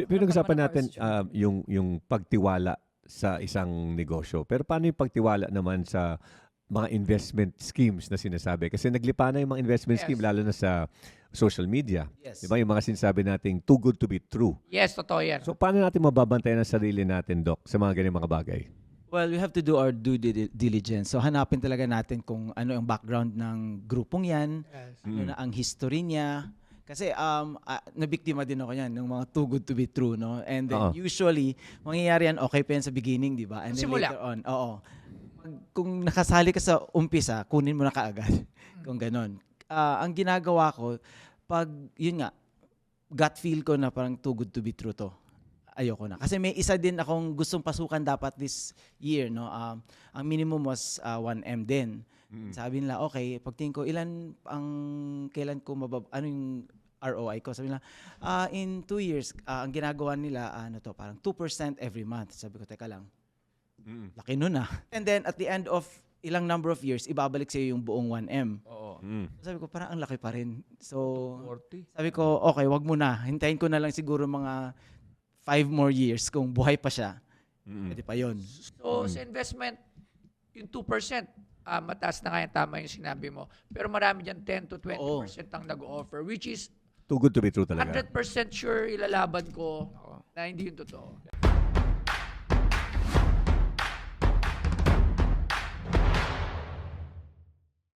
P- Pinag-usapan natin ah, yung yung pagtiwala sa isang negosyo. Pero paano yung pagtiwala naman sa mga investment schemes na sinasabi? Kasi naglipa na yung mga investment Yes. scheme lalo na sa social media. Yes. Di ba? Yung mga sinasabi nating too good to be true. Yes, totoo yan. So paano natin mababantayan ang sarili natin, Doc, sa mga ganyan mga bagay? Well, we have to do our due dili- diligence. So hanapin talaga natin kung ano yung background ng grupong yan, Yes. ano na ang history niya. Kasi um, ah, nabiktima din ako yan ng mga too good to be true, no? And then Oo. usually, mangyayari yan okay pa yan sa beginning, di ba? And then Simula. later on, oo. Pag- Kung nakasali ka sa umpisa, kunin mo na kaagad. kung ganon. Ah, ang ginagawa ko, pag, yun nga, gut feel ko na parang too good to be true to. Ayoko na. Kasi may isa din akong gustong pasukan dapat this year, no? Um, ang minimum was ah, 1M din. Sabi nila, okay, pagtingin ko, ilan ang, kailan ko mabab, ano yung ROI ko? Sabi nila, ah, in two years, ah, ang ginagawa nila, ano to, parang 2% every month. Sabi ko, teka lang, laki nun ah. And then, at the end of ilang number of years, ibabalik sa'yo yung buong 1M. Oo. Mm. Sabi ko, parang ang laki pa rin. So, 40. sabi ko, okay, wag mo na. Hintayin ko na lang siguro mga five more years kung buhay pa siya. Mm. Pwede pa yun. So, sa investment, yung 2%, ah, mataas na nga yan, tama yung sinabi mo. Pero marami dyan 10 to 20% ang nag-offer, which is Too good to be true talaga. 100% sure ilalaban ko na hindi yung totoo.